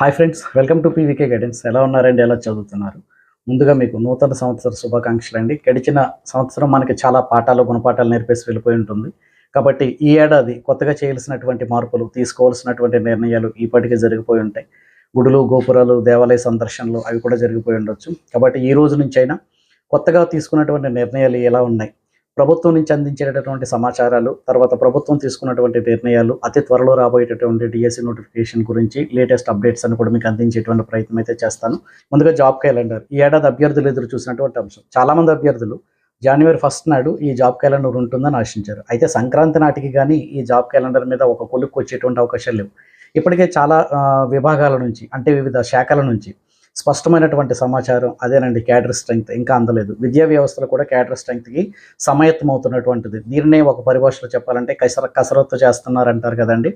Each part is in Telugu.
Hi friends welcome to PVK guidance. ఎలా ఉన్నారండి? ఎలా చదువుతున్నారు? ముందుగా మీకు నూతన సంవత్సర శుభాకాంక్షలు అండి. గడిచిన సంవత్సరం మనకి చాలా పాఠాలు గుణపాఠాలు నేర్పేసి వెళ్ళిపోయి ఉంటుంది. కాబట్టి ఈ ఏడాది కొత్తగా చేయాల్సినటువంటి మార్పులు తీసుకోవాల్సినటువంటి నిర్ణయాలు ఇప్పటికే జరిగిపోయి ఉంటాయి. గుడులు గోపురాలు దేవాలయ సందర్శనలు అవి కూడా జరిగిపోయి ఉండొచ్చు. కాబట్టి ఈ రోజు నుంచి అయినా కొత్తగా తీసుకున్నటువంటి నిర్ణయాలు ఎలా ఉన్నాయి? ప్రభుత్వం నుంచి అందించేటటువంటి సమాచారాలు తర్వాత ప్రభుత్వం తీసుకున్నటువంటి నిర్ణయాలు అతి త్వరలో రాబోయేటటువంటి డిఎస్సి నోటిఫికేషన్ గురించి లేటెస్ట్ అప్డేట్స్ అని కూడా మీకు అందించేటువంటి ప్రయత్నం అయితే చేస్తాను. ముందుగా జాబ్ క్యాలెండర్. ఈ ఏడాది అభ్యర్థులు ఎదురు చూసినటువంటి అంశం. చాలామంది అభ్యర్థులు జనవరి ఫస్ట్ నాడు ఈ జాబ్ క్యాలెండర్ ఉంటుందని ఆశించారు. అయితే సంక్రాంతి నాటికి కానీ ఈ జాబ్ క్యాలెండర్ మీద ఒక కొలుక్కు వచ్చేటువంటి అవకాశాలు లేవు. ఇప్పటికే చాలా విభాగాల నుంచి అంటే వివిధ శాఖల నుంచి స్పష్టమైనటువంటి సమాచారం అదేనండి క్యాడర్ స్ట్రెంగ్త్. ఇంకా అందలేదు. విద్యా వ్యవస్థలో కూడా క్యాడర్ స్ట్రెంగ్త్కి సమయత్తమవుతున్నటువంటిది. దీన్నే ఒక పరిభాషలో చెప్పాలంటే కసర కసరత్తు చేస్తున్నారంటారు కదండి.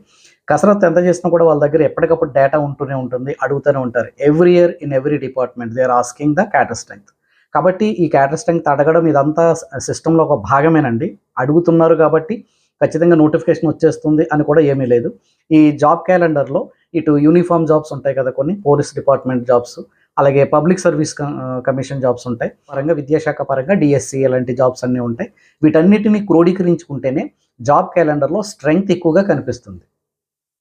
కసరత్తు ఎంత చేసినా కూడా వాళ్ళ దగ్గర ఎప్పటికప్పుడు డేటా ఉంటూనే ఉంటుంది అడుగుతూనే ఉంటారు. Every year in every department they are asking the cadre strength. కాబట్టి ఈ క్యాటర్ స్ట్రెంగ్త్ అడగడం ఇదంతా సిస్టంలో ఒక భాగమేనండి. అడుగుతున్నారు కాబట్టి ఖచ్చితంగా నోటిఫికేషన్ వచ్చేస్తుంది అని కూడా ఏమీ లేదు. ఈ జాబ్ క్యాలెండర్లో ఇటు యూనిఫామ్ జాబ్స్ ఉంటాయి కదా కొన్ని పోలీస్ డిపార్ట్మెంట్ జాబ్స్ అలాగే పబ్లిక్ సర్వీస్ కమిషన్ జాబ్స్ ఉంటాయి. పరంగా విద్యాశాఖ పరంగా డిఎస్సి అలాంటి జాబ్స్ అన్నీ ఉంటాయి. వీటన్నిటిని క్రోడీకరించుకుంటేనే జాబ్ క్యాలెండర్లో స్ట్రెంగ్త్ ఎక్కువగా కనిపిస్తుంది.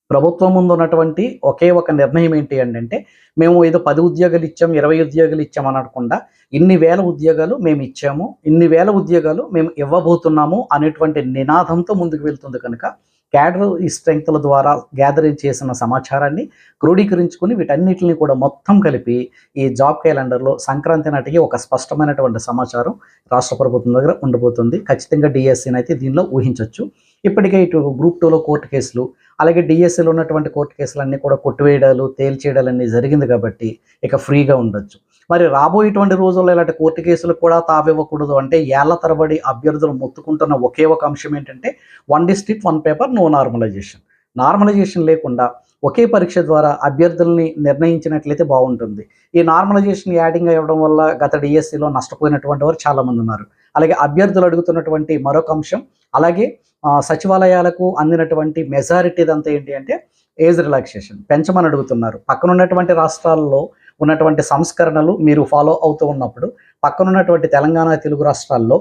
ప్రభుత్వం ముందు ఉన్నటువంటి ఒకే ఒక నిర్ణయం ఏంటి అంటే మేము ఏదో పది ఉద్యోగాలు ఇచ్చాం ఇరవై ఉద్యోగాలు ఇచ్చాం అని అనకుండా ఇన్ని వేల ఉద్యోగాలు మేము ఇచ్చాము ఇన్ని వేల ఉద్యోగాలు మేము ఇవ్వబోతున్నాము అనేటువంటి నినాదంతో ముందుకు వెళ్తుంది కనుక క్యాడర్ ఈ స్ట్రెంగ్త్ల ద్వారా గ్యాదరింగ్ చేసిన సమాచారాన్ని క్రోడీకరించుకుని వీటన్నిటిని కూడా మొత్తం కలిపి ఈ జాబ్ క్యాలెండర్లో సంక్రాంతి నాటికి ఒక స్పష్టమైనటువంటి సమాచారం రాష్ట్ర ప్రభుత్వం దగ్గర ఉండబోతుంది. ఖచ్చితంగా డిఎస్సీని అయితే దీనిలో ఊహించవచ్చు ఇప్పటికే ఇటు గ్రూప్ టూలో కోర్టు కేసులు అలాగే డిఎస్సీలో ఉన్నటువంటి కోర్టు కేసులన్నీ కూడా కొట్టివేయడాలు తేల్చేయడాలన్నీ జరిగింది కాబట్టి ఇక ఫ్రీగా ఉండొచ్చు. మరి రాబోయేటువంటి రోజుల్లో ఇలాంటి కోర్టు కేసులు కూడా తావివ్వకూడదు అంటే ఏళ్ళ తరబడి అభ్యర్థులు మొత్తుకుంటున్న ఒకే ఒక అంశం ఏంటంటే one district one paper no normalisation normalisation లేకుండా ఒకే పరీక్ష ద్వారా అభ్యర్థుల్ని నిర్ణయించినట్లయితే బాగుంటుంది. ఈ నార్మలైజేషన్ యాడింగ్ అవ్వడం వల్ల గత డిఎస్సిలో నష్టపోయినటువంటి వారు చాలామంది ఉన్నారు. అలాగే అభ్యర్థులు అడుగుతున్నటువంటి మరొక అంశం అలాగే సచివాలయాలకు అందినటువంటి మెజారిటీ ఇదంతా ఏంటి అంటే ఏజ్ రిలాక్సేషన్ పెంచమని అడుగుతున్నారు. పక్కన ఉన్నటువంటి రాష్ట్రాల్లో ఉన్నటువంటి సంస్కరణలు మీరు ఫాలో అవుతూ ఉన్నప్పుడు పక్కన ఉన్నటువంటి తెలంగాణ తెలుగు రాష్ట్రాల్లో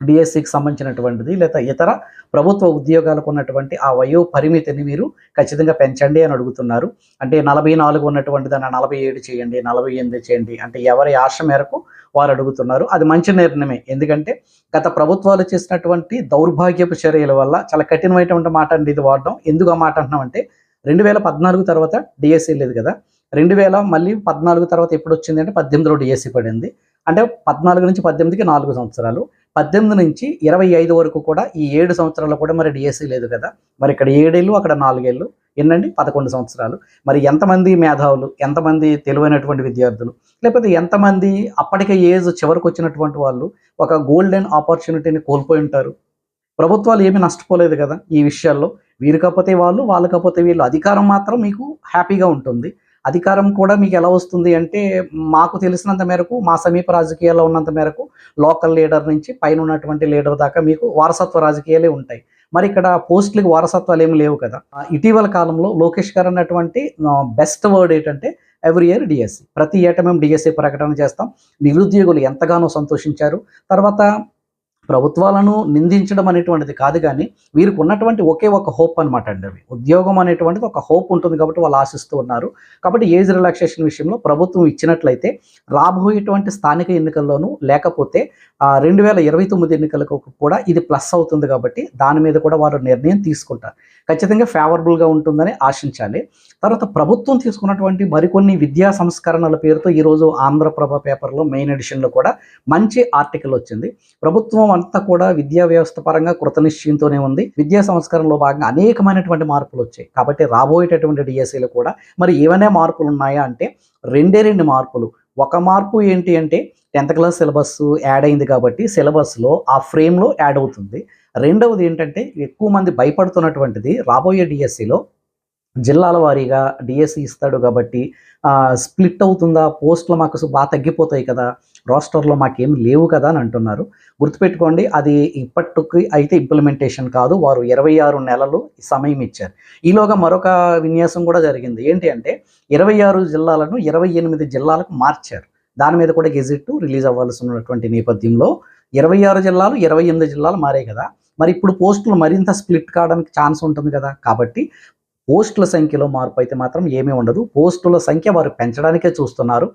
డిఎస్సికి సంబంధించినటువంటిది లేదా ఇతర ప్రభుత్వ ఉద్యోగాలకు ఉన్నటువంటి ఆ వయో పరిమితిని మీరు ఖచ్చితంగా పెంచండి అని అడుగుతున్నారు. అంటే నలభై నాలుగు ఉన్నటువంటి దాన్ని నలభై ఏడు చేయండి నలభై ఎనిమిది చేయండి అంటే ఎవరి ఆశ మేరకు వారు అడుగుతున్నారు. అది మంచి నిర్ణయమే. ఎందుకంటే గత ప్రభుత్వాలు చేసినటువంటి దౌర్భాగ్యపు చర్యల వల్ల చాలా కఠినమైనటువంటి మాట అండి ఇది వాడడం. ఎందుకు ఆ మాట అంటున్నామంటే రెండు వేల పద్నాలుగు తర్వాత డిఎస్సి లేదు కదా. రెండు వేల మళ్ళీ పద్నాలుగు తర్వాత ఎప్పుడు వచ్చింది అంటే పద్దెనిమిదిలో డిఎస్సి పడింది. అంటే పద్నాలుగు నుంచి పద్దెనిమిదికి నాలుగు సంవత్సరాలు. పద్దెనిమిది నుంచి ఇరవై ఐదు వరకు కూడా ఈ ఏడు సంవత్సరాలు కూడా మరి డిఎస్సి లేదు కదా. మరి ఇక్కడ ఏడేళ్ళు అక్కడ నాలుగేళ్ళు ఎన్నండి? పదకొండు సంవత్సరాలు. మరి ఎంతమంది మేధావులు ఎంతమంది తెలివైనటువంటి విద్యార్థులు లేకపోతే ఎంతమంది అప్పటికే ఏజ్ చివరికి వచ్చినటువంటి వాళ్ళు ఒక గోల్డెన్ ఆపర్చునిటీని కోల్పోయి ఉంటారు? ప్రభుత్వాలు ఏమీ నష్టపోలేదు కదా ఈ విషయాల్లో. వీరు కాకపోతే వాళ్ళు వాళ్ళు కాకపోతే వీళ్ళు. అధికారం మాత్రం మీకు హ్యాపీగా ఉంటుంది. అధికారం కూడా మీకు ఎలా వస్తుంది అంటే మాకు తెలిసినంత మేరకు మా సమీప రాజకీయాల్లో ఉన్నంత మేరకు లోకల్ లీడర్ నుంచి పైన ఉన్నటువంటి లీడర్ దాకా మీకు వారసత్వ రాజకీయాలే ఉంటాయి. మరి ఇక్కడ పోస్టులకి వారసత్వాలు ఏమి లేవు కదా. ఇటీవల కాలంలో లోకేష్ గారు అన్నటువంటి బెస్ట్ వర్డ్ ఏంటంటే ఎవ్రీ ఇయర్ డిఎస్సి ప్రతి ఏటా మేము డిఎస్సి ప్రకటన చేస్తాం. నిరుద్యోగులు ఎంతగానో సంతోషించారు. తర్వాత ప్రభుత్వాలను నిందించడం అనేటువంటిది కాదు కానీ వీరికి ఉన్నటువంటి ఒకే ఒక హోప్ అనమాట అండి అవి. ఉద్యోగం అనేటువంటిది ఒక హోప్ ఉంటుంది కాబట్టి వాళ్ళు ఆశిస్తూ ఉన్నారు. కాబట్టి ఏజ్ రిలాక్సేషన్ విషయంలో ప్రభుత్వం ఇచ్చినట్లయితే రాబోయేటువంటి స్థానిక ఎన్నికల్లోనూ లేకపోతే రెండు వేల ఇరవై తొమ్మిది ఎన్నికలకు కూడా ఇది ప్లస్ అవుతుంది కాబట్టి దాని మీద కూడా వారు నిర్ణయం తీసుకుంటారు. ఖచ్చితంగా ఫేవరబుల్గా ఉంటుందని ఆశించాలి. తర్వాత ప్రభుత్వం తీసుకున్నటువంటి మరికొన్ని విద్యా సంస్కరణల పేరుతో ఈరోజు ఆంధ్రప్రభ పేపర్లో మెయిన్ ఎడిషన్లో కూడా మంచి ఆర్టికల్ వచ్చింది. ప్రభుత్వం అంతా కూడా విద్యా వ్యవస్థ పరంగా కృతనిశ్చయంతోనే ఉంది. విద్యా సంస్కరణలో భాగంగా అనేకమైనటువంటి మార్పులు వచ్చాయి. కాబట్టి రాబోయేటటువంటి డిఎస్సీలు కూడా మరి ఏమైనా మార్పులు ఉన్నాయా అంటే రెండే రెండు మార్పులు. ఒక మార్పు ఏంటి అంటే టెన్త్ క్లాస్ సిలబస్ యాడ్ అయింది కాబట్టి సిలబస్లో ఆ ఫ్రేమ్లో యాడ్ అవుతుంది. రెండవది ఏంటంటే ఎక్కువ మంది భయపడుతున్నటువంటిది రాబోయే డిఎస్సిలో జిల్లాల వారీగా డిఎస్సి ఇస్తాడు కాబట్టి స్ప్లిట్ అవుతుందా? పోస్టులు మాకు బాగా తగ్గిపోతాయి కదా. రాస్టర్లో మాకేం లేవు కదా అని అంటున్నారు. గుర్తుపెట్టుకోండి అది ఇప్పటికి అయితే ఇంప్లిమెంటేషన్ కాదు. వారు ఇరవై ఆరు నెలలు సమయం ఇచ్చారు. ఈలోగా మరొక విన్యాసం కూడా జరిగింది. ఏంటి అంటే ఇరవై ఆరు జిల్లాలను ఇరవై ఎనిమిది జిల్లాలకు మార్చారు. దాని మీద కూడా గెజిట్ రిలీజ్ అవ్వాల్సి ఉన్నటువంటి నేపథ్యంలో ఇరవై ఆరు జిల్లాలు ఇరవై ఎనిమిది జిల్లాలు మారాయి కదా. మరి ఇప్పుడు పోస్టులు మరింత స్ప్లిట్ కావడానికి ఛాన్స్ ఉంటుంది కదా. కాబట్టి పోస్టుల సంఖ్యలో మార్పు అయితే మాత్రం ఏమీ ఉండదు. పోస్టుల సంఖ్య వారు పెంచడానికే చూస్తున్నారు.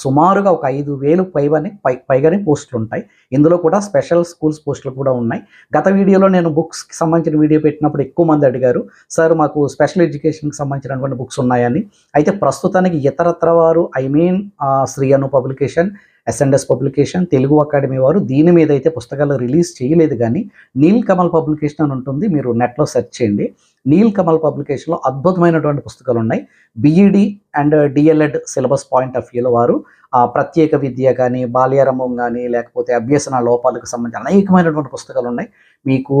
సుమారుగా ఒక ఐదు వేలు పైగానే పై పైగానే పోస్టులు ఉంటాయి. ఇందులో కూడా స్పెషల్ స్కూల్స్ పోస్టులు కూడా ఉన్నాయి. గత వీడియోలో నేను బుక్స్కి సంబంధించిన వీడియో పెట్టినప్పుడు ఎక్కువ మంది అడిగారు సార్ మాకు స్పెషల్ ఎడ్యుకేషన్కి సంబంధించినటువంటి బుక్స్ ఉన్నాయని అయితే ప్రస్తుతానికి ఇతరత్ర వారు I mean Shri Anu publication SNS publication Telugu academy వారు దీని మీద అయితే పుస్తకాలు రిలీజ్ చేయలేదు కానీ నీల్ కమల్ పబ్లికేషన్ అని ఉంటుంది. మీరు నెట్లో సెర్చ్ చేయండి. నీల్ కమల్ పబ్లికేషన్లో అద్భుతమైనటువంటి పుస్తకాలు ఉన్నాయి BEd and DElEd syllabus point of వ్యూలో వారు ఆ, ప్రత్యేక విద్య కానీ బాల్యారంభం కానీ లేకపోతే అభ్యసన లోపాలకు సంబంధించి అనేకమైనటువంటి పుస్తకాలు ఉన్నాయి మీకు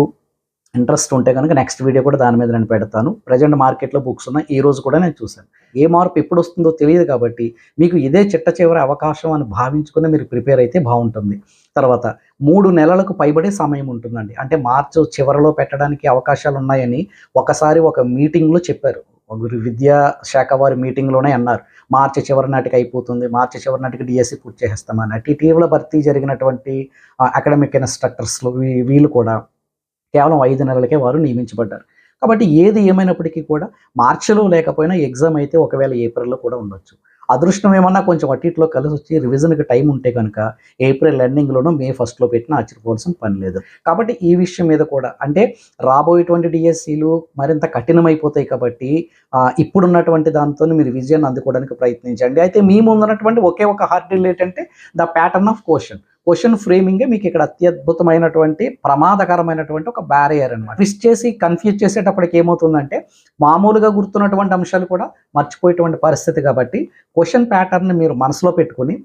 ఇంట్రెస్ట్ ఉంటే కనుక నెక్స్ట్ వీడియో కూడా దాని మీద నేను పెడతాను. ప్రజెంట్ మార్కెట్లో బుక్స్ ఉన్నాయి. ఈ రోజు కూడా నేను చూశాను. ఏ మార్పు ఎప్పుడు వస్తుందో తెలియదు కాబట్టి మీకు ఇదే చిట్ట చివరి అవకాశం అని భావించుకుని మీరు ప్రిపేర్ అయితే బాగుంటుంది. తర్వాత మూడు నెలలకు పైబడే సమయం ఉంటుందండి. అంటే మార్చి చివరిలో పెట్టడానికి అవకాశాలు ఉన్నాయని ఒకసారి ఒక మీటింగ్లో చెప్పారు. గురు విద్యా శాఖ వారి మీటింగ్లోనే అన్నారు. మార్చి చివరి నాటికి అయిపోతుంది. మార్చి చివరి నాటికి డిఎస్సి పూర్తి చేస్తామని అటు ఇటీవల భర్తీ జరిగినటువంటి అకాడమిక్ ఇన్స్ట్రక్టర్స్లో వీళ్ళు కూడా కేవలం ఐదు నెలలకే వారు నియమించబడ్డారు. కాబట్టి ఏది ఏమైనప్పటికీ కూడా మార్చిలో లేకపోయినా ఎగ్జామ్ అయితే ఒకవేళ ఏప్రిల్లో కూడా ఉండొచ్చు. అదృష్టం ఏమన్నా కొంచెం అట్టిట్లో కలిసి వచ్చి రివిజన్కి టైం ఉంటే కనుక ఏప్రిల్ ఎండింగ్లోనూ మే ఫస్ట్లో పెట్టినా ఆశ్చర్యపోవాల్సిన పని లేదు. కాబట్టి ఈ విషయం మీద కూడా అంటే రాబోయేటువంటి డిఎస్సీలు మరింత కఠినమైపోతాయి కాబట్టి ఇప్పుడున్నటువంటి దాంతో మీరు విజయాన్ని అందుకోవడానికి ప్రయత్నించండి. అయితే మీ ముందున్నటువంటి ఒకే ఒక హార్డ్ రిలేట్ అంటే the pattern of question question ఫ్రేమింగే మీకు ఇక్కడ అత్యద్భుతమైనటువంటి ప్రమాదకరమైనటువంటి ఒక బ్యారియర్ అనమాట ట్విస్ట్ చేసి కన్ఫ్యూజ్ చేసేటప్పటికి ఏమవుతుందంటే మామూలుగా గుర్తున్నటువంటి అంశాలు కూడా మర్చిపోయేటువంటి పరిస్థితి కాబట్టి క్వశ్చన్ ప్యాటర్న్ని మీరు మనసులో పెట్టుకొని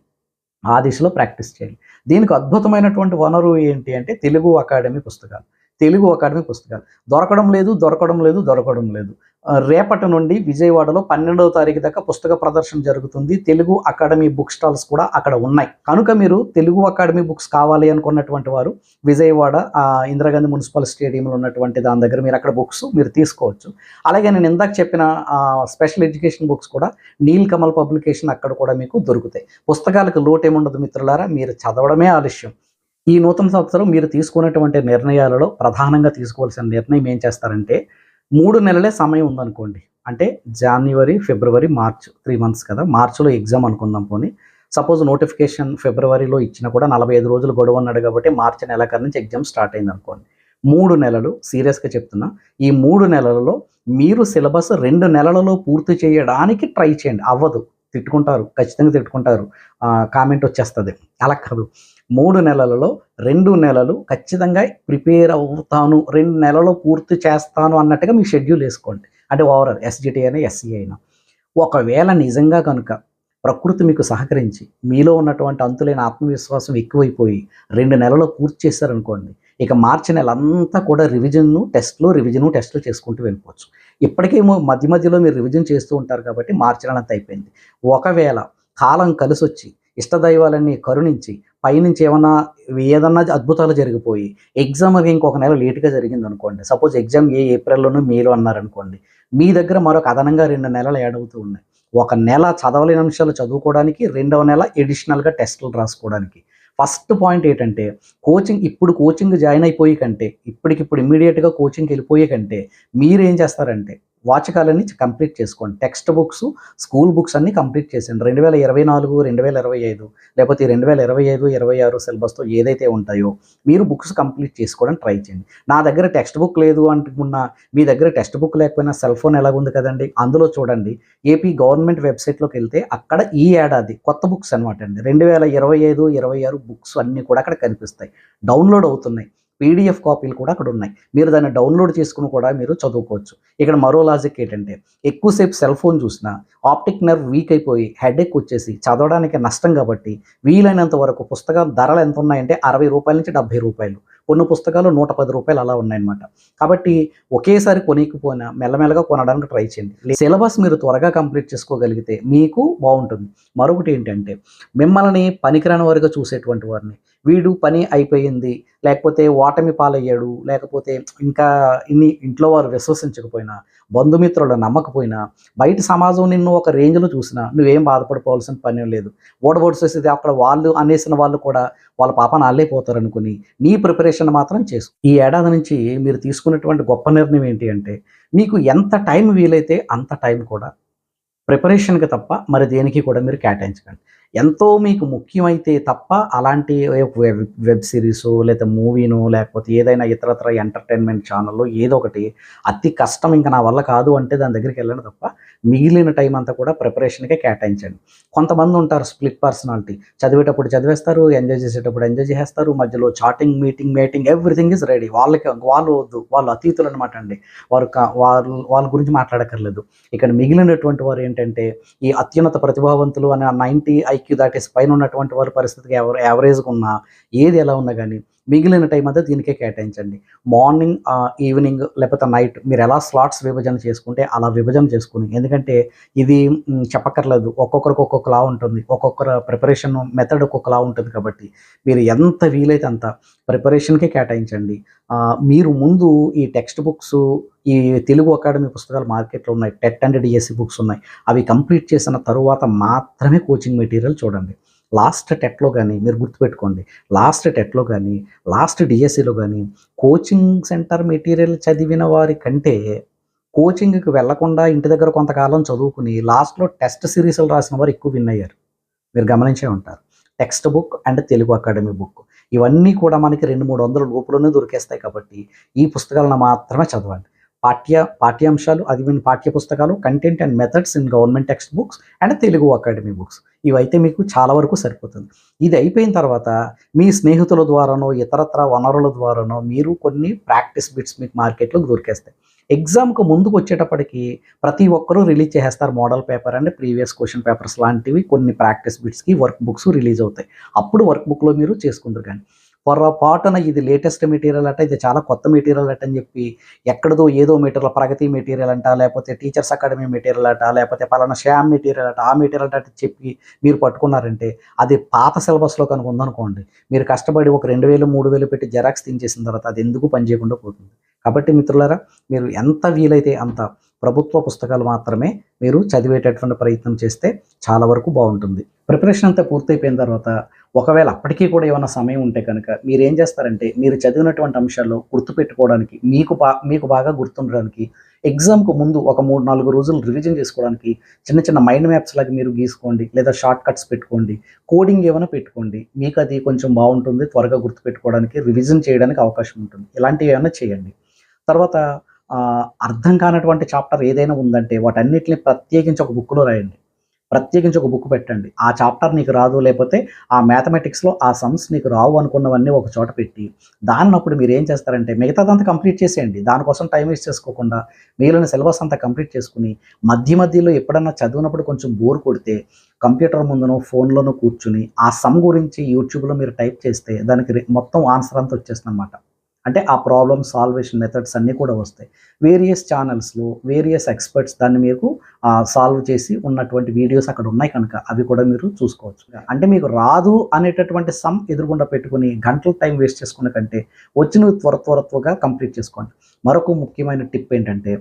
ఆ దిశలో ప్రాక్టీస్ చేయాలి. దీనికి అద్భుతమైనటువంటి వనరు ఏంటి అంటే తెలుగు అకాడమీ పుస్తకాలు. తెలుగు అకాడమీ పుస్తకాలు. దొరకడం లేదు దొరకడం లేదు దొరకడం లేదు. రేపటి నుండి విజయవాడలో పన్నెండవ తారీఖు దాకా పుస్తక ప్రదర్శన జరుగుతుంది. తెలుగు అకాడమీ బుక్ స్టాల్స్ కూడా అక్కడ ఉన్నాయి. కనుక మీరు తెలుగు అకాడమీ బుక్స్ కావాలి అనుకున్నటువంటి వారు విజయవాడ ఇందిరాగాంధీ మున్సిపల్ స్టేడియంలో ఉన్నటువంటి దాని దగ్గర మీరు అక్కడ బుక్స్ మీరు తీసుకోవచ్చు. అలాగే నేను ఇందాక చెప్పిన స్పెషల్ ఎడ్యుకేషన్ బుక్స్ కూడా నీల్ కమల్ పబ్లికేషన్ అక్కడ కూడా మీకు దొరుకుతాయి. పుస్తకాలకు లోటు ఏముండదు మిత్రులారా మీరు చదవడమే ఆలస్యం. ఈ నూతన సంవత్సరం మీరు తీసుకున్నటువంటి నిర్ణయాలలో ప్రధానంగా తీసుకోవాల్సిన నిర్ణయం ఏం చేస్తారంటే మూడు నెలలే సమయం ఉందనుకోండి. అంటే జనవరి ఫిబ్రవరి మార్చ్ త్రీ మంత్స్ కదా. మార్చిలో ఎగ్జామ్ అనుకుందాం పోనీ. సపోజ్ నోటిఫికేషన్ ఫిబ్రవరిలో ఇచ్చినా కూడా నలభై ఐదు రోజులు గొడవ అన్నాడు కాబట్టి మార్చి నెలకర్ నుంచి ఎగ్జామ్ స్టార్ట్ అయింది అనుకోండి మూడు నెలలు సీరియస్గా చెప్తున్నా ఈ మూడు నెలలలో మీరు సిలబస్ రెండు నెలలలో పూర్తి చేయడానికి ట్రై చేయండి. అవ్వదు. తిట్టుకుంటారు ఖచ్చితంగా తిట్టుకుంటారు. కామెంట్ వచ్చేస్తుంది. అలా కాదు. మూడు నెలలలో రెండు నెలలు ఖచ్చితంగా ప్రిపేర్ అవుతాను. రెండు నెలలు పూర్తి చేస్తాను అన్నట్టుగా మీ షెడ్యూల్ వేసుకోండి. అంటే ఓవరాల్ ఎస్జిటి అయినా ఎస్సీ అయినా. ఒకవేళ నిజంగా కనుక ప్రకృతి మీకు సహకరించి మీలో ఉన్నటువంటి అంతులైన ఆత్మవిశ్వాసం ఎక్కువైపోయి రెండు నెలలు పూర్తి చేశారనుకోండి ఇక మార్చి నెల అంతా కూడా రివిజన్ను టెస్ట్లు రివిజను టెస్ట్లు చేసుకుంటూ వెళ్ళిపోవచ్చు. ఇప్పటికేమో మధ్య మధ్యలో మీరు రివిజన్ చేస్తూ ఉంటారు కాబట్టి మార్చి నెల అంతా అయిపోయింది. ఒకవేళ కాలం కలిసి వచ్చి ఇష్టదైవాలన్నీ కరుణించి పైనుంచి ఏమన్నా ఏదన్నా అద్భుతాలు జరిగిపోయి ఎగ్జామ్ అది ఇంకొక నెల లేట్గా జరిగింది అనుకోండి సపోజ్ ఎగ్జామ్ ఏ ఏప్రిల్లోనూ మేలో అన్నారనుకోండి మీ దగ్గర మరొక అదనంగా రెండు నెలలు యాడ్ అవుతూ ఉన్నాయి. ఒక నెల చదవలేని అంశాలు చదువుకోవడానికి రెండవ నెల ఎడిషనల్గా టెస్టులు రాసుకోవడానికి. ఫస్ట్ పాయింట్ ఏంటంటే కోచింగ్ ఇప్పుడు కోచింగ్ జాయిన్ అయిపోయి కంటే ఇప్పటికిప్పుడు ఇమ్మీడియట్గా కోచింగ్కి వెళ్ళిపోయే కంటే మీరేం చేస్తారంటే వాచకాలన్నీ కంప్లీట్ చేసుకోండి. టెక్స్ట్ బుక్స్ స్కూల్ బుక్స్ అన్నీ కంప్లీట్ చేసేయండి. రెండు వేల ఇరవై నాలుగు రెండు వేల ఇరవై ఐదు లేకపోతే రెండు వేల ఇరవై ఐదు ఇరవై ఆరు సిలబస్తో ఏదైతే ఉంటాయో మీరు బుక్స్ కంప్లీట్ చేసుకోవడం ట్రై చేయండి. నా దగ్గర టెక్స్ట్ బుక్ లేదు అంటున్నా మీ దగ్గర టెక్స్ట్ బుక్ లేకపోయినా సెల్ ఫోన్ ఎలాగుంది కదండి? అందులో చూడండి. ఏపీ గవర్నమెంట్ వెబ్సైట్లోకి వెళ్తే అక్కడ ఈ ఏడాది కొత్త బుక్స్ అనమాట అండి. రెండు వేల ఇరవై ఐదు ఇరవై ఆరు బుక్స్ అన్నీ కూడా అక్కడ కనిపిస్తాయి. డౌన్లోడ్ అవుతున్నాయి. పీడిఎఫ్ కాపీలు కూడా అక్కడ ఉన్నాయి మీరు దాన్ని డౌన్లోడ్ చేసుకుని కూడా మీరు చదువుకోవచ్చు. ఇక్కడ మరో లాజిక్ ఏంటంటే ఎక్కువసేపు సెల్ ఫోన్ చూసినా ఆప్టిక్ నర్వ్ వీక్ అయిపోయి హెడేక్ వచ్చేసి చదవడానికి నష్టం కాబట్టి వీలైనంత వరకు పుస్తకం ధరలు ఎంత ఉన్నాయంటే అరవై రూపాయల నుంచి డెబ్బై రూపాయలు. కొన్ని పుస్తకాలు నూట పది రూపాయలు అలా ఉన్నాయన్నమాట. కాబట్టి ఒకేసారి కొనికపోయినా మెల్లమెల్లగా కొనడానికి ట్రై చేయండి. సిలబస్ మీరు త్వరగా కంప్లీట్ చేసుకోగలిగితే మీకు బాగుంటుంది. మరొకటి ఏంటంటే మిమ్మల్ని పనికిరాని వారిగా చూసేటువంటి వారిని వీడు పని అయిపోయింది. లేకపోతే ఓటమి పాలయ్యాడు. లేకపోతే ఇంకా ఇన్ని ఇంట్లో వారు విశ్వసించకపోయినా బంధుమిత్రులు నమ్మకపోయినా బయట సమాజం నిన్ను ఒక రేంజ్లో చూసినా నువ్వేం బాధపడిపోవాల్సిన పని లేదు. ఓడబోడ్చేసేది అక్కడ వాళ్ళు అనేసిన వాళ్ళు కూడా వాళ్ళ పాపను నాళ్ళైపోతారు అనుకుని నీ ప్రిపరేషన్ మాత్రం చేసు. ఈ ఏడాది నుంచి మీరు తీసుకున్నటువంటి గొప్ప నిర్ణయం ఏంటి అంటే మీకు ఎంత టైం వీలైతే అంత టైం కూడా ప్రిపరేషన్కి తప్ప మరి దేనికి కూడా మీరు కేటాయించకండి. ఎంతో మీకు ముఖ్యమైతే తప్ప అలాంటి వెబ్ వెబ్ సిరీస్ లేకపోతే మూవీను లేకపోతే ఏదైనా ఇతరత్ర ఎంటర్టైన్మెంట్ ఛానల్లో ఏదో ఒకటి అతి కష్టం ఇంకా నా వల్ల కాదు అంటే దాని దగ్గరికి వెళ్ళడం తప్ప మిగిలిన టైం అంతా కూడా ప్రిపరేషన్కే కేటాయించండి. కొంతమంది ఉంటారు స్ప్లిట్ పర్సనాలిటీ. చదివేటప్పుడు చదివేస్తారు ఎంజాయ్ చేసేటప్పుడు ఎంజాయ్ చేస్తారు మధ్యలో chatting meeting meeting everything is ready. వాళ్ళకి వాళ్ళు వద్దు వాళ్ళు అతీతులు అనమాట అండి. వారు వాళ్ళు వాళ్ళ గురించి మాట్లాడక్కర్లేదు. ఇక్కడ మిగిలినటువంటి వారు ఏంటంటే ఈ అత్యున్నత ప్రతిభావంతులు అనే నైంటీ ఐక్యూ దాటేసి పైన ఉన్నటువంటి వాళ్ళ పరిస్థితికి ఎవరు యావరేజ్గా ఉన్నా ఏది ఎలా ఉన్నా కానీ మిగిలిన టైం అంతా దీనికే కేటాయించండి. మార్నింగ్ ఈవినింగ్ లేకపోతే నైట్ మీరు ఎలా స్లాట్స్ విభజన చేసుకుంటే అలా విభజన చేసుకుని ఎందుకంటే ఇది చెప్పక్కర్లేదు. ఒక్కొక్కరికి ఒక్కొక్కలా ఉంటుంది. ఒక్కొక్కరు ప్రిపరేషన్ మెథడ్ ఒక్కొక్కలా ఉంటుంది కాబట్టి మీరు ఎంత వీలైతే అంత ప్రిపరేషన్కే కేటాయించండి. మీరు ముందు ఈ టెక్స్ట్ బుక్స్ ఈ తెలుగు అకాడమీ పుస్తకాలు మార్కెట్లో ఉన్నాయి. టెట్ అండ్ డిఎస్సి బుక్స్ ఉన్నాయి. అవి కంప్లీట్ చేసిన తరువాత మాత్రమే కోచింగ్ మెటీరియల్ చూడండి. లాస్ట్ టెట్లో కానీ మీరు గుర్తుపెట్టుకోండి లాస్ట్ టెట్లో కానీ లాస్ట్ డిఎస్సిలో కానీ కోచింగ్ సెంటర్ మెటీరియల్ చదివిన వారి కంటే కోచింగ్కి వెళ్ళకుండా ఇంటి దగ్గర కొంతకాలం చదువుకుని లాస్ట్లో టెస్ట్ సిరీస్లు రాసిన వారు ఎక్కువ విన్ అయ్యారు. మీరు గమనించే ఉంటారు. Text book and Telugu academy book ఇవన్నీ కూడా మనకి రెండు మూడు వందల లోపులోనే దొరికేస్తాయి కాబట్టి ఈ పుస్తకాలను మాత్రమే చదవండి. పాఠ్య పాఠ్యాంశాలు అది మీన్ పాఠ్య పుస్తకాలు content and methods in government text books and Telugu academy books ఇవైతే మీకు చాలా వరకు సరిపోతుంది. ఇది అయిపోయిన తర్వాత మీ స్నేహితుల ద్వారానో ఇతరత్ర వనరుల ద్వారానో మీరు కొన్ని ప్రాక్టీస్ బిట్స్ మీకు మార్కెట్లో దొరికేస్తాయి. ఎగ్జామ్కు ముందుకు వచ్చేటప్పటికి ప్రతి ఒక్కరూ రిలీజ్ చేసేస్తారు model paper and previous question papers లాంటివి. కొన్ని ప్రాక్టీస్ బిట్స్కి వర్క్ బుక్స్ రిలీజ్ అవుతాయి. అప్పుడు వర్క్ బుక్లో మీరు చేసుకుందరు కానీ. పొరపాటున ఇది లేటెస్ట్ మెటీరియల్ అట ఇది చాలా కొత్త మెటీరియల్ అట అని చెప్పి ఎక్కడదో ఏదో మెటీరియల్ ప్రగతి మెటీరియల్ అంట లేకపోతే టీచర్స్ అకాడమీ మెటీరియల్ అట లేకపోతే పలానా శ్యామ్ మెటీరియల్ అట ఆ మెటీరియల్ అట చెప్పి మీరు పట్టుకున్నారంటే అది పాత సిలబస్లో కనుక ఉందనుకోండి మీరు కష్టపడి ఒక రెండు వేలు మూడు వేలు పెట్టి జెరాక్స్ తీసేసిన తర్వాత అది ఎందుకు పనిచేయకుండా పోతుంది? కాబట్టి మిత్రులారా మీరు ఎంత వీలైతే అంత ప్రభుత్వ పుస్తకాలు మాత్రమే మీరు చదివేటటువంటి ప్రయత్నం చేస్తే చాలా వరకు బాగుంటుంది. ప్రిపరేషన్ అంతా పూర్తయిపోయిన తర్వాత ఒకవేళ అప్పటికీ కూడా ఏమైనా సమయం ఉంటే కనుక మీరు ఏం చేస్తారంటే మీరు చదివినటువంటి అంశాల్లో గుర్తుపెట్టుకోవడానికి మీకు బా మీకు బాగా గుర్తుండడానికి ఎగ్జామ్కు ముందు ఒక మూడు నాలుగు రోజులు రివిజన్ చేసుకోవడానికి చిన్న చిన్న మైండ్ మ్యాప్స్ లాగా మీరు గీసుకోండి లేదా షార్ట్ కట్స్ పెట్టుకోండి కోడింగ్ ఏమైనా పెట్టుకోండి మీకు అది కొంచెం బాగుంటుంది త్వరగా గుర్తుపెట్టుకోవడానికి రివిజన్ చేయడానికి అవకాశం ఉంటుంది. ఇలాంటివి ఏమైనా చేయండి. తర్వాత అర్థం కానటువంటి చాప్టర్ ఏదైనా ఉందంటే వాటన్నిటిని ప్రత్యేకించి ఒక బుక్లో రాయండి. ప్రత్యేకించి ఒక బుక్ పెట్టండి. ఆ చాప్టర్ నీకు రాదు లేకపోతే ఆ మ్యాథమెటిక్స్లో ఆ సమ్స్ నీకు రావు అనుకున్నవన్నీ ఒక చోట పెట్టి దాన్ని అప్పుడు మీరు ఏం చేస్తారంటే మిగతాదంతా కంప్లీట్ చేసేయండి. దానికోసం టైం వేస్ట్ చేసుకోకుండా మిగిలిన సిలబస్ అంతా కంప్లీట్ చేసుకుని మధ్య మధ్యలో ఎప్పుడన్నా చదివినప్పుడు కొంచెం బోర్ కొడితే కంప్యూటర్ ముందునో ఫోన్లోనో కూర్చుని ఆ సమ్ గురించి యూట్యూబ్లో మీరు టైప్ చేస్తే దానికి రి- మొత్తం ఆన్సర్ అంతా వచ్చేస్తుంది అనమాట అంటే ఆ ప్రాబ్లమ్ సాల్వేషన్ మెథడ్స్ అన్నీ కూడా వస్తాయి. వేరియస్ ఛానల్స్లో వేరియస్ ఎక్స్పర్ట్స్ దాన్ని మీకు సాల్వ్ చేసి ఉన్నటువంటి వీడియోస్ అక్కడ ఉన్నాయి కనుక అవి కూడా మీరు చూసుకోవచ్చు. అంటే మీకు రాదు అనేటటువంటి సమ్ ఎదురుగుండా పెట్టుకుని గంటల టైం వేస్ట్ చేసుకున్న కంటే వచ్చినవి త్వర త్వర త్వరగా కంప్లీట్ చేసుకోండి. మరొక ముఖ్యమైన టిప్ ఏంటంటే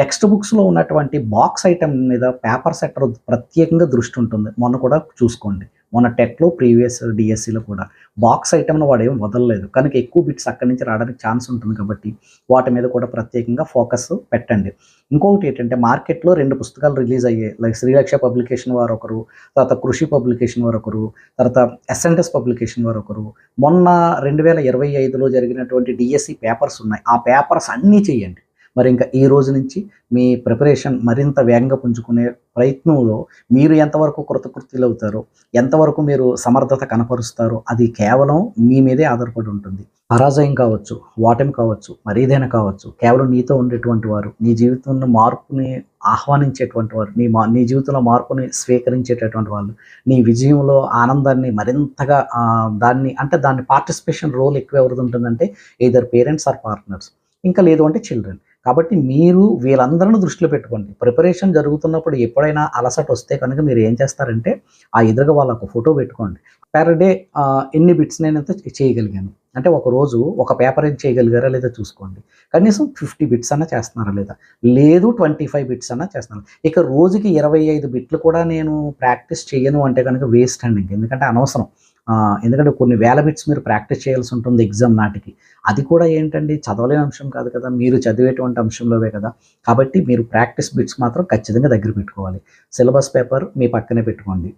టెక్స్ట్ బుక్స్లో ఉన్నటువంటి బాక్స్ ఐటమ్ మీద పేపర్ సెక్టర్ ప్రత్యేకంగా దృష్టి ఉంటుంది. మొన్న కూడా చూసుకోండి. మొన్న టెట్లో ప్రీవియస్ డిఎస్సిలో కూడా. బాక్స్ ఐటమ్ను వాడు ఏం వదలలేదు. కనుక ఎక్కువ బిట్స్ అక్కడి నుంచి రావడానికి ఛాన్స్ ఉంటుంది కాబట్టి వాటి మీద కూడా ప్రత్యేకంగా ఫోకస్ పెట్టండి. ఇంకొకటి ఏంటంటే మార్కెట్లో రెండు పుస్తకాలు రిలీజ్ అయ్యాయి. లైక్ శ్రీలక్ష పబ్లికేషన్ వారు ఒకరు తర్వాత కృషి పబ్లికేషన్ వారు ఒకరు తర్వాత ఎస్ఎన్ఎస్ పబ్లికేషన్ వారు ఒకరు. మొన్న రెండు వేల ఇరవై ఐదులో జరిగినటువంటి డిఎస్సి పేపర్స్ ఉన్నాయి. ఆ పేపర్స్ అన్నీ చేయండి. మరి ఇంకా ఈ రోజు నుంచి మీ ప్రిపరేషన్ మరింత వేగంగా పుంజుకునే ప్రయత్నంలో మీరు ఎంతవరకు కృతకృత్యులు అవుతారో ఎంతవరకు మీరు సమర్థత కనపరుస్తారో అది కేవలం మీ మీదే ఆధారపడి ఉంటుంది. పరాజయం కావచ్చు ఓటమి కావచ్చు మరీదైనా కావచ్చు కేవలం నీతో ఉండేటువంటి వారు నీ జీవితంలో మార్పుని ఆహ్వానించేటువంటి వారు నీ మా నీ జీవితంలో మార్పుని స్వీకరించేటటువంటి వాళ్ళు నీ విజయంలో ఆనందాన్ని మరింతగా దాన్ని అంటే దాన్ని పార్టిసిపేషన్ రోల్ ఎక్కువ ఎవరిది ఉంటుందంటే ఇద్దరు పేరెంట్స్ ఆర్ పార్ట్నర్స్ ఇంకా లేదు అంటే చిల్డ్రన్ కాబట్టి మీరు వీళ్ళందరిని దృష్టిలో పెట్టుకోండి. ప్రిపరేషన్ జరుగుతున్నప్పుడు ఎప్పుడైనా అలసట వస్తే కనుక మీరు ఏం చేస్తారంటే ఆ ఎదురుగా వాళ్ళకు ఫోటో పెట్టుకోండి. పర్ డే ఎన్ని బిట్స్ నేనైతే చేయగలిగాను. అంటే ఒక రోజు ఒక పేపర్ ఏం చేయగలిగారా లేదా చూసుకోండి. కనీసం ఫిఫ్టీ బిట్స్ అన్నా చేస్తున్నారా లేదా? లేదు ట్వంటీ ఫైవ్ బిట్స్ అన్నా చేస్తున్నారు? ఇక రోజుకి ఇరవై ఐదు బిట్లు కూడా నేను ప్రాక్టీస్ చేయను అంటే కనుక వేస్ట్ అండి. ఇంక. ఎందుకంటే అనవసరం. ఎందుకంటే కొన్ని వేల బిట్స్ మీరు ప్రాక్టీస్ చేయాల్సి ఉంటుంది ఎగ్జామ్ నాటికి. అది కూడా ఏంటండి? చదవలేని అంశం కాదు కదా. మీరు చదివేటువంటి అంశంలోవే కదా. కాబట్టి మీరు ప్రాక్టీస్ బిట్స్ మాత్రం ఖచ్చితంగా దగ్గర పెట్టుకోవాలి. సిలబస్ పేపర్ మీ పక్కనే పెట్టుకోండి.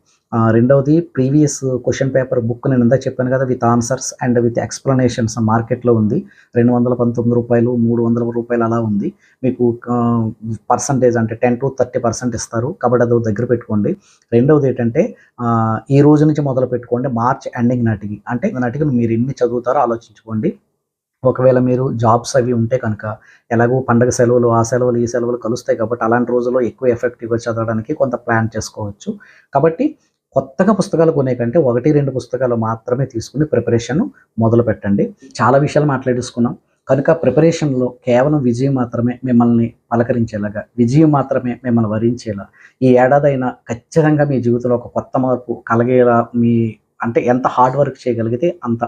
రెండవది ప్రీవియస్ క్వశ్చన్ పేపర్ బుక్ నేను ఇందా చెప్పాను కదా with answers and with explanations మార్కెట్లో ఉంది. రెండు వందల పంతొమ్మిది రూపాయలు మూడు వందల రూపాయలు అలా ఉంది. మీకు పర్సంటేజ్ అంటే టెన్ టు థర్టీ పర్సెంట్ ఇస్తారు. కాబట్టి అది దగ్గర పెట్టుకోండి. రెండవది ఏంటంటే ఈ రోజు నుంచి మొదలు పెట్టుకోండి మార్చ్ ఎండింగ్ నాటికి. అంటే నాటికి మీరు ఎన్ని చదువుతారో ఆలోచించుకోండి. ఒకవేళ మీరు జాబ్స్ అవి ఉంటే కనుక ఎలాగో పండగ సెలవులు ఆ సెలవులు ఈ సెలవులు కలుస్తాయి కాబట్టి అలాంటి రోజుల్లో ఎక్కువ ఎఫెక్టివ్గా చదవడానికి కొంత ప్లాన్ చేసుకోవచ్చు. కాబట్టి కొత్తగా పుస్తకాలు కొనే కంటే ఒకటి రెండు పుస్తకాలు మాత్రమే తీసుకుని ప్రిపరేషన్ మొదలు పెట్టండి. చాలా విషయాలు మాట్లాడేసుకున్నాం. కనుక ప్రిపరేషన్లో కేవలం విజయం మాత్రమే మిమ్మల్ని పలకరించేలాగా విజయం మాత్రమే మిమ్మల్ని వరించేలా ఈ ఏడాదైనా ఖచ్చితంగా మీ జీవితంలో ఒక కొత్త మార్పు కలగేలా మీ అంటే ఎంత హార్డ్ వర్క్ చేయగలిగితే అంత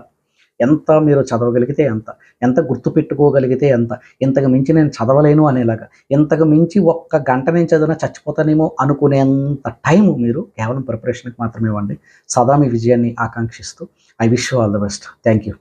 ఎంత మీరు చదవగలిగితే ఎంత ఎంత గుర్తు పెట్టుకోగలిగితే ఎంత ఇంతకు మించి నేను చదవలేను అనేలాగా ఇంతకు మించి ఒక్క గంట నేను చదివినా చచ్చిపోతానేమో అనుకునేంత టైం మీరు కేవలం ప్రిపరేషన్కి మాత్రమే ఇవ్వండి. సదా మీ విజయాన్ని ఆకాంక్షిస్తూ I wish all the best. Thank you.